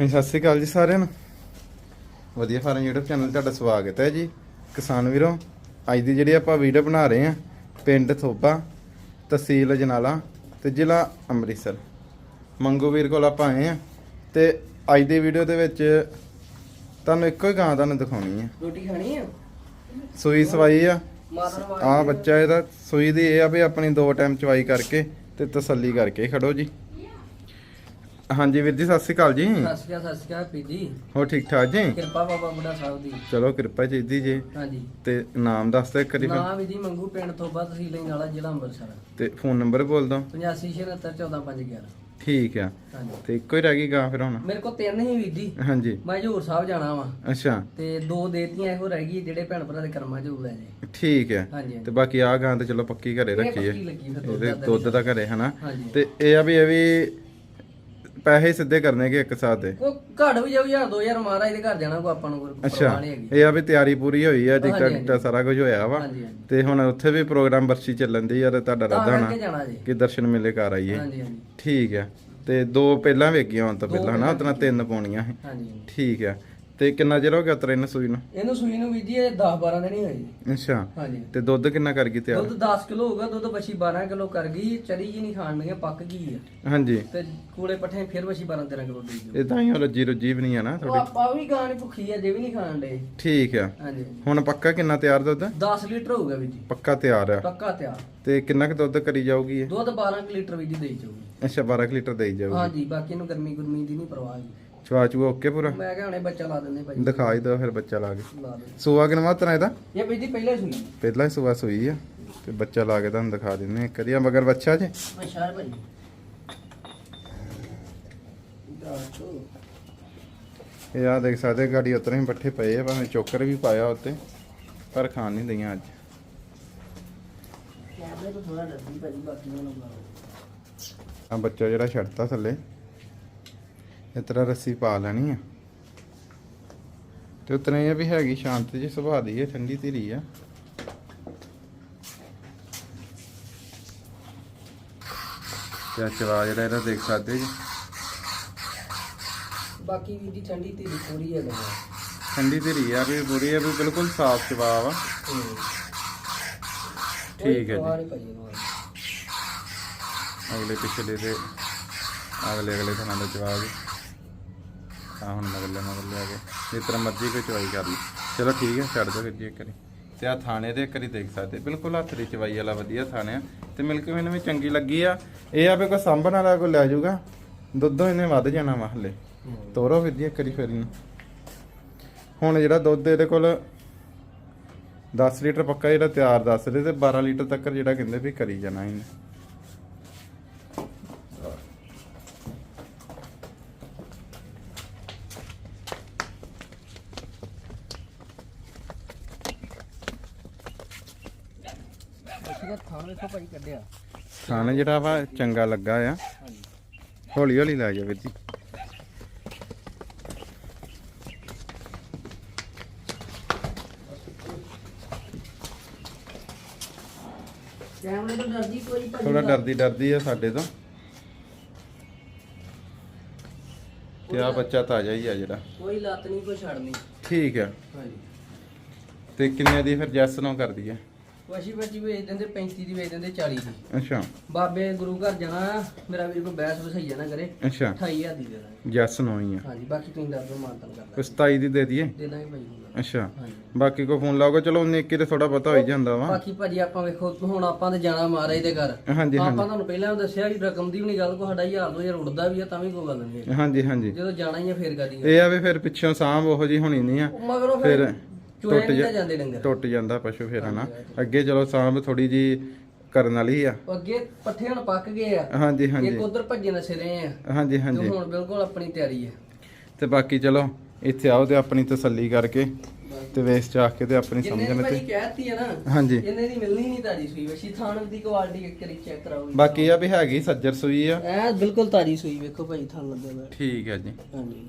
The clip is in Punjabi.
ਹਾਂਜੀ ਸਤਿ ਸ਼੍ਰੀ ਅਕਾਲ ਜੀ ਸਾਰਿਆਂ ਨੂੰ। ਵਧੀਆ ਫਾਰਮ YouTube ਚੈਨਲ 'ਤੇ ਤੁਹਾਡਾ ਸਵਾਗਤ ਹੈ ਜੀ। ਕਿਸਾਨ ਵੀਰੋ ਅੱਜ ਦੀ ਜਿਹੜੀ ਆਪਾਂ ਵੀਡੀਓ ਬਣਾ ਰਹੇ ਹਾਂ ਪਿੰਡ ਥੋਬਾ ਤਹਿਸੀਲ ਜਨਾਲਾ ਤੇ ਜ਼ਿਲ੍ਹਾ ਅੰਮ੍ਰਿਤਸਰ। ਮੰਗੂ ਵੀਰ ਕੋਲ ਆਪਾਂ ਆਏ ਆ ਤੇ ਅੱਜ ਦੀ ਵੀਡੀਓ ਦੇ ਵਿੱਚ ਤੁਹਾਨੂੰ ਇੱਕੋ ਹੀ ਗਾਂ ਤੁਹਾਨੂੰ ਦਿਖਾਉਣੀ ਹੈ। ਰੋਟੀ ਖਾਣੀ ਆ? ਸੂਈ ਸਵਾਈ ਆ। ਆ ਬੱਚਾ ਇਹਦਾ ਸੂਈ ਦੀ ਇਹ ਆ ਵੀ ਆਪਣੀ ਦੋ ਟਾਈਮ ਚਵਾਈ ਕਰਕੇ ਤੇ ਤਸੱਲੀ ਕਰਕੇ ਖੜੋ ਜੀ। ਹਾਂਜੀ ਵੀਰ ਜੀ ਸਤਿ ਸ਼੍ਰੀ ਅਕਾਲ ਜੀ। ਸਤਿ ਸ਼੍ਰੀ ਅਕਾਲ ਸਤਿ ਸ਼੍ਰੀ ਅਕਾਲ ਪੀਜੀ ਹੋ ਠੀਕ ਠਾਕ ਜੀ? ਕਿਰਪਾ ਬਾਬਾ ਬੁੱਢਾ ਸਾਹਿਬ ਦੀ। ਚਲੋ ਕਿਰਪਾ ਚਾਹੀਦੀ ਜੀ। ਹਾਂਜੀ। ਤੇ ਨਾਮ ਦੱਸ ਦੇ ਕਰੀ ਨਾਮ ਵੀ ਜੀ ਮੰਗੂ ਪਿੰਡ ਤੋਂ ਬਾਅਦ ਤਹਿਸੀਲ ਨਾਲਾ ਜ਼ਿਲ੍ਹਾ ਅੰਮ੍ਰਿਤਸਰ। ਤੇ ਫੋਨ ਨੰਬਰ ਬੋਲ ਦੋ 8576145511 ਠੀਕ ਆ। ਤੇ ਇੱਕੋ ਹੀ ਰਹਿ ਗਈ ਗਾਂ ਫਿਰ ਹੁਣ? ਮੇਰੇ ਕੋਲ ਤਿੰਨ ਹੀ ਵੀਰ ਜੀ। ਹਾਂਜੀ। ਮੈਂ ਹਜੂਰ ਸਾਹਿਬ ਜਾਣਾ ਵਾ। ਅੱਛਾ। ਤੇ ਦੋ ਦੇਤੀਆਂ ਇਹੋ ਰਹਿ ਗਈ ਜਿਹੜੇ ਭੈਣ ਭਰਾ ਦੇ ਕਰਮਾਂ ਚ ਲੈ ਜੇ। ਠੀਕ ਹੈ ਤੇ ਬਾਕੀ ਆ ਗਾਂ ਤੇ ਚਲੋ ਪੱਕੀ ਘਰੇ ਰੱਖੀ ਹੈ ਦੁੱਧ ਦਾ ਘਰੇ ਹਨਾ? ਤੇ ਇਹ ਆ ਵੀ ਇਹ ਵੀ ਪੈਸੇ ਸਿੱਧੇ ਕਰਨੇ ਕਿ ਇੱਕ ਸਾਥ ਦੇ। ਘੜ ਵੀ ਜਾਊ ਯਾਰ 2000 ਮਹਾਰਾਜ ਦੇ ਘਰ ਜਾਣਾ ਕੋ ਆਪਾਂ ਨੂੰ ਕੋਈ ਅੱਛਾ ਪਰਵਾਹ ਨਹੀਂ ਹੈਗੀ। ਇਹ ਆ ਵੀ ਤਿਆਰੀ ਪੂਰੀ ਹੋਈ ਆ ਟਿਕਟਾਂ ਹਾਂਜੀ, ਟਿਕਟਾਂ ਸਾਰਾ ਕੁਝ ਹੋਇਆ ਵਾ। ਹਾਂਜੀ ਹਾਂਜੀ। ਤੇ ਹੁਣ ਉੱਥੇ ਵੀ ਪ੍ਰੋਗਰਾਮ ਵਰਸੀ ਚੱਲਣ ਦੀ ਯਾਰ ਤੁਹਾਡਾ ਤਾਂ ਰਾਦਾ ਕਰਕੇ ਹੋਣਾ ਜਾਣਾ ਜੀ। ਕਿ ਦਰਸ਼ਨ ਮੇਲੇ ਕਰ ਆਈਏ। ਹਾਂਜੀ ਹਾਂਜੀ। ਠੀਕ ਆ। ਤੇ ਦੋ ਪਹਿਲਾਂ ਵੇਖੀਆਂ ਹੁਣ ਤਾਂ ਪਹਿਲਾਂ ਹਨਾ? ਪਹਿਲਾਂ ਉਤਨਾ ਤਿੰਨ ਪਾਉਣੀਆਂ ਸੀ। ਹਾਂਜੀ। ਠੀਕ ਆ। ਤੇ ਕਿੰਨਾ ਚਿਰ ਹੋ ਗਿਆ ਤੇਰੇ ਇਹਨੂੰ ਸੂਈ ਨੂੰ? ਇਹਨੂੰ ਸੂਈ ਨੂੰ ਵੀ ਜੀ ਇਹ 10 12 ਦਿਨ ਹੀ ਹੋਏ ਜੀ। ਅੱਛਾ। ਹਾਂਜੀ। ਤੇ ਦੁੱਧ ਕਿੰਨਾ ਕਰ ਗਈ ਤਿਆਰ? ਦੁੱਧ 10 ਕਿਲੋ ਹੋਗਾ ਦੁੱਧ ਬੱਛੀ 12 ਕਿਲੋ ਕਰ ਗਈ ਚਰੀ ਜੀ ਨਹੀਂ ਖਾਣ ਲੱਗੇ ਪੱਕ ਗਈ ਆ। ਹਾਂਜੀ। ਤੇ ਕੂਲੇ ਪੱਠੇ ਫਿਰ ਬੱਛੀ 12 13 ਕਿਲੋ ਦੇ ਦਿਓ। ਇਹ ਤਾਂ ਹੀ ਰੱਜੀ ਰੁੱਜੀ ਵੀ ਨਹੀਂ ਆ ਨਾ ਉਹ ਤੁਹਾਡੀ ਆਪਾਂ ਵੀ ਗਾਂ ਨੀ ਭੁੱਖੀ ਆ ਜੇ ਵੀ ਨਹੀਂ ਖਾਣ ਦੇ ਠੀਕ ਆ। ਹਾਂਜੀ। ਹੁਣ ਪੱਕਾ ਕਿੰਨਾ ਤਿਆਰ ਦੁੱਧ? 10 ਲੀਟਰ ਹੋਊਗਾ ਵੀ ਜੀ। ਪੱਕਾ ਤਿਆਰ ਆ। ਪੱਕਾ ਤਿਆਰ। ਤੇ ਕਿੰਨਾ ਕੁ ਦੁੱਧ ਕਰੀ ਜਾਊਗੀ ਇਹ? ਦੁੱਧ 12 ਕੁ ਲੀਟਰ ਵੀ ਜੀ ਦੇਈ ਜਾਊਗੀ। ਅੱਛਾ 12 ਕੁ ਲੀਟਰ ਦੇਈ ਜਾਊਗੀ। ਹਾਂਜੀ ਬਾਕੀ ਇਹਨੂੰ ਗਰਮੀ ਗੁਰਮੀ ਦੀ ਨਹੀਂ ਪਰਵਾਹ ਜੀ। ਚਵਾ ਚੂਆ ਓਕੇ ਪੂਰਾ? ਮੈਂ ਕਿਹਾ ਹੁਣੇ ਬੱਚਾ ਲਾ ਦਿੰਦੇ ਭਾਈ। ਦਿਖਾ ਹੀ ਦੋ ਫਿਰ ਬੱਚਾ ਲਾ ਕੇ। ਲਾ ਦੇ ਸੂਆ ਕਿਨਵਾ ਤਰਾ ਇਹਦਾ? ਇਹ ਵੀ ਜੀ ਪਹਿਲੇ ਸੂਈ ਪਹਿਲਾ ਹੀ ਸੂਆ ਸੂਈ ਆ। ਤੇ ਬੱਚਾ ਲਾ ਕੇ ਤੁਹਾਨੂੰ ਦਿਖਾ ਵਾਰੀ ਆ ਮਗਰ ਬੱਚਾ ਜੇ। ਅੱਛਾ ਭਾਈ। ਇਹ ਆ ਦੇਖ ਸਕਦੇ ਗਾੜੀ ਉਤਰੇ ਹੀ ਪੱਠੇ ਪਏ ਆ ਭਾਵੇਂ ਚੋਕਰ ਵੀ ਪਾਇਆ ਉੱਤੇ ਪਰ ਖਾਣ ਨਹੀਂ ਦਈਆਂ ਅੱਜ। ਕੈਮਰੇ ਤੋਂ ਥੋੜਾ ਡਰਦੀ ਭਾਈ ਬਾਕੀ ਨੂੰ ਲਾ ਆ ਬੱਚਾ ਜਿਹੜਾ ਛੱਡਤਾ ਥੱਲੇ। ਇਸ ਤਰ੍ਹਾਂ ਰੱਸੀ ਪਾ ਲੈਣੀ ਆ। ਤੇ ਉਤਨੇ ਇਹ ਵੀ ਹੈਗੀ ਸ਼ਾਂਤ ਜੀ ਸੁਭਾਅ ਦੀ ਹੈ ਠੰਡੀ ਧੀਰੀ ਆ। ਤੇ ਚਵਾ ਜਿਹੜਾ ਇਹਦਾ ਦੇਖ ਸਕਦੇ ਜੀ? ਬਾਕੀ ਵੀ ਦੀ ਠੰਡੀ ਤੇ ਪੂਰੀ ਹੈ ਗਾਂ ਠੰਡੀ ਧੀਰੀ ਆ ਵੀ ਪੂਰੀ ਆ ਵੀ ਬਿਲਕੁਲ ਸਾਫ਼ ਚਵਾ ਵਾ ਠੀਕ ਹੈ ਜੀ। ਜੀ ਅਗਲੇ ਪਿਛਲੇ ਦੇ ਅਗਲੇ ਅਗਲੇ ਥਾਂ ਦਾ ਜਵਾਬ। ਆ ਹੁਣ ਮਗਲੇ ਮਗਲੇ ਆ ਗਏ। ਜਿਸ ਤਰ੍ਹਾਂ ਮਰਜ਼ੀ ਕੋਈ ਚਵਾਈ ਕਰ ਲਈ ਚਲੋ ਠੀਕ ਹੈ, ਛੱਡ ਦਿਓ ਜੀ ਇੱਕ ਵਾਰੀ। ਤੇ ਆ ਥਾਣੇ ਦੇ ਇੱਕ ਦੇਖ ਸਕਦੇ। ਬਿਲਕੁਲ ਹੱਥ ਦੀ ਚਵਾਈ ਵਾਲਾ ਵਧੀਆ ਥਾਣੇ ਆ। ਤੇ ਮਿਲਕ ਮੈਨੂੰ ਵੀ ਚੰਗੀ ਲੱਗੀ ਆ। ਇਹ ਆ ਵੀ ਕੋਈ ਸਾਂਭਣ ਵਾਲਾ ਕੋਈ ਲੈ ਜਾਊਗਾ। ਦੁੱਧੋਂ ਇਹਨੇ ਵੱਧ ਜਾਣਾ ਵਾ ਹਲੇ। ਤੋਰੋ ਵੀਰ ਜੀ ਇੱਕ ਵਾਰੀ ਹੁਣ ਜਿਹੜਾ ਦੁੱਧ ਇਹਦੇ ਕੋਲ 10 ਲੀਟਰ ਪੱਕਾ ਜਿਹੜਾ ਤਿਆਰ ਦੱਸ ਰਹੇ ਤੇ 12 ਲੀਟਰ ਤੱਕ ਜਿਹੜਾ ਕਹਿੰਦੇ ਵੀ ਕਰੀ ਜਾਣਾ ਇਹਨੇ। ਅਸੀਂ ਥਾਂ ਵੇਖੋ ਭਾਈ ਕੱਢਿਆ। ਖਾਣਾ ਜਿਹੜਾ ਵਾ ਚੰਗਾ ਲੱਗਾ ਆ। ਹਾਂਜੀ ਹੌਲੀ ਹੌਲੀ ਲੈ ਜਾ ਵੀਰ ਜੀ। ਥੋੜਾ ਡਰਦੀ ਡਰਦੀ ਆ ਸਾਡੇ ਤੋਂ। ਤੇ ਆ ਬੱਚਾ ਤਾਜ਼ਾ ਹੀ ਆ ਜਿਹੜਾ। ਕੋਈ ਲੱਤ ਨਹੀਂ ਕੋਈ ਛੱਡਣੀ ਠੀਕ ਆ। ਹਾਂਜੀ। ਤੇ ਕਿੰਨੇ ਦੀ ਫਿਰ ਜੈਸ ਨੂੰ ਕਰਦੀ ਆ? ਵਸ਼ੀ ਬੱਚੀ ਵੇਚ ਦਿੰਦੇ 35 ਦੀ ਵੇਚ ਦਿੰਦੇ 40 ਦੀ। ਅੱਛਾ। ਬਾਬੇ ਗੁਰੂ ਘਰ ਜਾਣਾ ਮੇਰਾ ਵੀਰ ਕੋ ਬੈਸ ਵਸਈਆ ਨਾ ਕਰੇ ਅੱਛਾ। 28000 ਦੀ ਦੇ ਦਾਂਗੇ। ਜੈਸ ਨੂੰ ਹੀ ਆ। ਹਾਂਜੀ ਬਾਕੀ ਤੁਸੀਂ ਦੱਸ ਦਿਓ ਮਾਨਤਨ ਕਰ ਕੋਈ 27 ਦੀ ਦੇ ਦਈਏ? ਦੇ ਦਾਂਗੇ ਭਾਈ। ਅੱਛਾ। ਹਾਂਜੀ। ਬਾਕੀ ਕੋ ਫੋਨ ਲਾਓਗੇ? ਚਲੋ ਇੱਕੇ ਤੇ ਥੋੜਾ ਪਤਾ ਹੋਈ ਜਾਂਦਾ ਵਾ। ਬਾਕੀ ਭਾਜੀ ਆਪਾਂ ਵੇਖੋ ਹੁਣ ਆਪਾਂ ਤੇ ਜਾਣਾ ਮਹਾਰਾਜ ਦੇ ਘਰ। ਹਾਂਜੀ ਆਪਾਂ ਤੁਹਾਨੂੰ ਪਹਿਲਾਂ ਦੱਸਿਆ ਵੀ ਰਕਮ ਦੀ ਵੀ ਨਹੀਂ ਗੱਲ ਕੋ ਸਾਡਾ ਹਜ਼ਾਰ ਦੋ ਹਜ਼ਾਰ ਉੱਡਦਾ ਵੀ ਆ ਤਾਂ ਵੀ ਕੋਈ ਗੱਲ ਨਹੀਂ। ਹਾਂਜੀ ਹਾਂਜੀ। ਜਦੋਂ ਜਾਣਾ ਹੀ ਆ ਫੇਰ ਕਰੀ ਇਹ ਆ ਵੀ ਫਿਰ ਪਿੱਛੋਂ ਸਾਂਭ ਉਹੋ ਜੀ ਹੋਣੀ ਨਹੀਂ ਆ। ਮਗਰੋਂ ਫਿਰ ਚੋਏ ਟੁੱਟ ਜਾ- ਜਾਂਦੇ ਡੰਗਰ। ਟੁੱਟ ਜਾਂਦਾ ਪਸ਼ੂ ਫਿਰ ਹਨਾ? ਅੱਗੇ ਚਲੋ ਸਾਂਭ ਥੋੜੀ ਜੀ ਕਰਨ ਵਾਲੀ ਆ। ਉਹ ਅੱਗੇ ਪੱਠੇ ਹੁਣ ਪੱਕ ਗਏ ਆ। ਹਾਂਜੀ ਹਾਂਜੀ। ਇੱਕ ਉਧਰ ਭੱਜੇ ਨਸੇ ਰਹੇ ਆ। ਹਾਂਜੀ ਤੇ ਹਾਂਜੀ। ਹੁਣ ਬਿਲਕੁਲ ਆਪਣੀ ਤਿਆਰੀ ਹੈ ਤੇ ਬਾਕੀ ਚਲੋ ਇੱਥੇ ਆਓ ਤੇ ਆਪਣੀ ਤਸੱਲੀ ਕਰਕੇ ਤੇ ਵੇਸ ਚ ਆ ਕੇ ਤੇ ਆਪਣੀ ਜਿੰਨੇ ਸਮਝਣ ਭਾਜੀ ਤੇ ਕਹਿਤੀ ਹੈ ਨਾ ਹਾਂਜੀ। ਇਹਨੇ ਦੀ ਮਿਲਣੀ ਨਹੀਂ ਤਾਜੀ ਸੂਈ ਵਸ਼ੀ ਥਾਣ ਦੀ ਕੁਆਲਿਟੀ ਇੱਕ ਵਾਰੀ ਚੈੱਕ ਕਰਾਓ। ਬਾਕੀ ਆ ਵੀ ਹੈਗੀ ਸੱਜਰ ਸੂਈ ਆ। ਐ ਬਿਲਕੁਲ ਤਾਜੀ ਸੂਈ ਵੇਖੋ ਭਾਈ ਥਾਣ ਲੱਗਿਆ ਹੋਇਆ। ਠੀਕ ਹੈ ਜੀ। ਹਾਂਜੀ।